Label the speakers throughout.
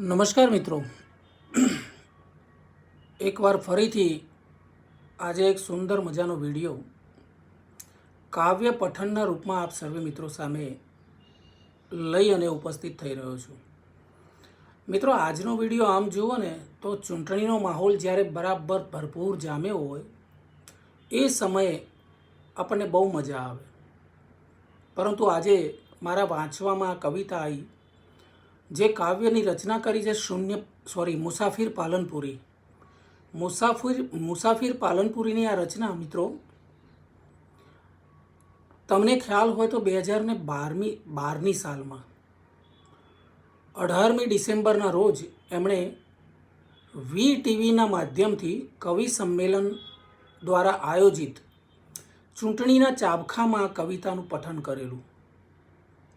Speaker 1: નમસ્કાર મિત્રો. એકવાર ફરીથી આજે એક સુંદર મજાનો વીડિયો કાવ્ય પઠનના રૂપમાં આપ સર્વે મિત્રો સામે લઈ અને ઉપસ્થિત થઈ રહ્યો છું. મિત્રો, આજનો વીડિયો આમ જુઓ ને, તો ચૂંટણીનો માહોલ જ્યારે બરાબર ભરપૂર જામ્યો હોય, એ સમયે આપણને બહુ મજા આવે. પરંતુ આજે મારા વાંચવામાં કવિતા આવી જે કાવ્યની રચના કરી છે શૂન્ય સોરી મુસાફિર પાલનપુરી. મુસાફિર મુસાફિર પાલનપુરીની આ રચના મિત્રો, તમને ખ્યાલ હોય તો બે હજાર ને બારમી, બારની સાલમાં. અઢારમી ડિસેમ્બરના રોજ એમણે વી ટીવીના માધ્યમથી કવિ સંમેલન દ્વારા આયોજિત ચૂંટણીના ચાબખામાં કવિતાનું પઠન કરેલું.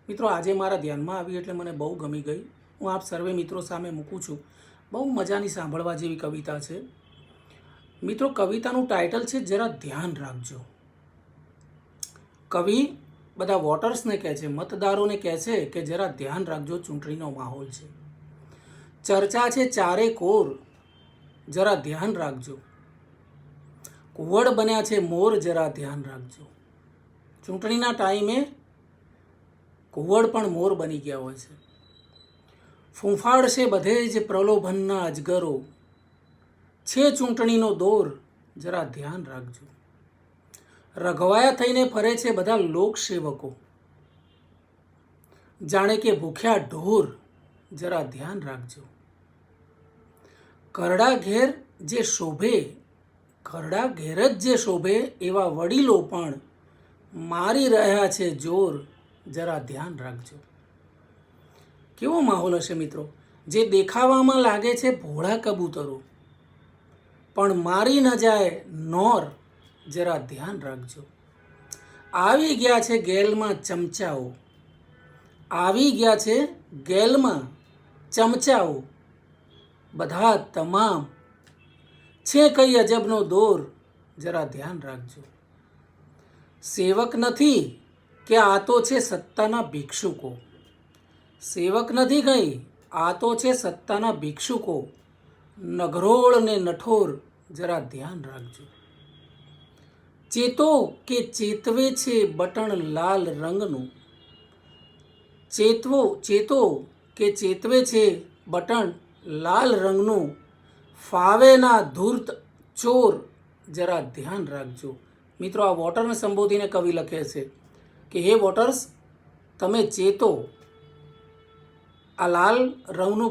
Speaker 1: મિત્રો, આજે મારા ધ્યાનમાં આવી એટલે મને બહુ ગમી ગઈ. હું આપ સર્વે મિત્રો સામે મૂકું છું. બહુ મજાની સાંભળવા જેવી કવિતા છે. મિત્રો, કવિતાનું ટાઇટલ છે, જરા ધ્યાન રાખજો. કવિ બધા વોટર્સને કહે છે, મતદારોને કહે છે કે જરા ધ્યાન રાખજો, ચૂંટણીનો માહોલ છે. ચર્ચા છે, ચારે કોર. જરા ધ્યાન રાખજો. કુવડ બન્યા છે, મોર, જરા ધ્યાન રાખજો. ચૂંટણીના ટાઈમે કુવડ પણ મોર બની ગયા હોય છે. ફૂંફાડશે બધે જ પ્રલોભનના અજગરો. છે ચૂંટણીનો દોર, જરા ધ્યાન રાખજો. રઘવાયા થઈને ફરે છે બધા લોકસેવકો. જાણે કે ભૂખ્યા ઢોર, જરા ધ્યાન રાખજો. કરડા ઘેર જે શોભે, કરડા ઘેર જ જે શોભે એવા વડીલો પણ મારી રહ્યા છે જોર. જરા ધ્યાન રાખજો. કેવો માહોલ હશે મિત્રો? જે દેખાવામાં લાગે છે ભોળા કબૂતરો. પણ મારી ન જાય નોર, જરા ધ્યાન રાખજો. આવી ગયા છે ગેલમાં ચમચાઓ. આવી ગયા છે ગેલમાં ચમચાઓ. બધા તમામ. છે કઈ અજબનો દોર, જરા ધ્યાન રાખજો. સેવક નથી કે આ તો છે સત્તાના ભિક્ષુકો. સેવક નથી કંઈ આ તો છે સત્તાના ભિક્ષુકો. નઘરોળ ને નઠોર, જરા ધ્યાન રાખજો. ચેતો કે ચેતવે છે બટણ લાલ રંગનું. ચેતવો, ચેતો કે ચેતવે છે બટણ લાલ રંગનું. ફાવેના ધૂર્ત ચોર, જરા ધ્યાન રાખજો. મિત્રો, આ વોટરને સંબોધીને કવિ લખે છે કે હે વોટર્સ તમે ચેતો આ લાલ રંગનું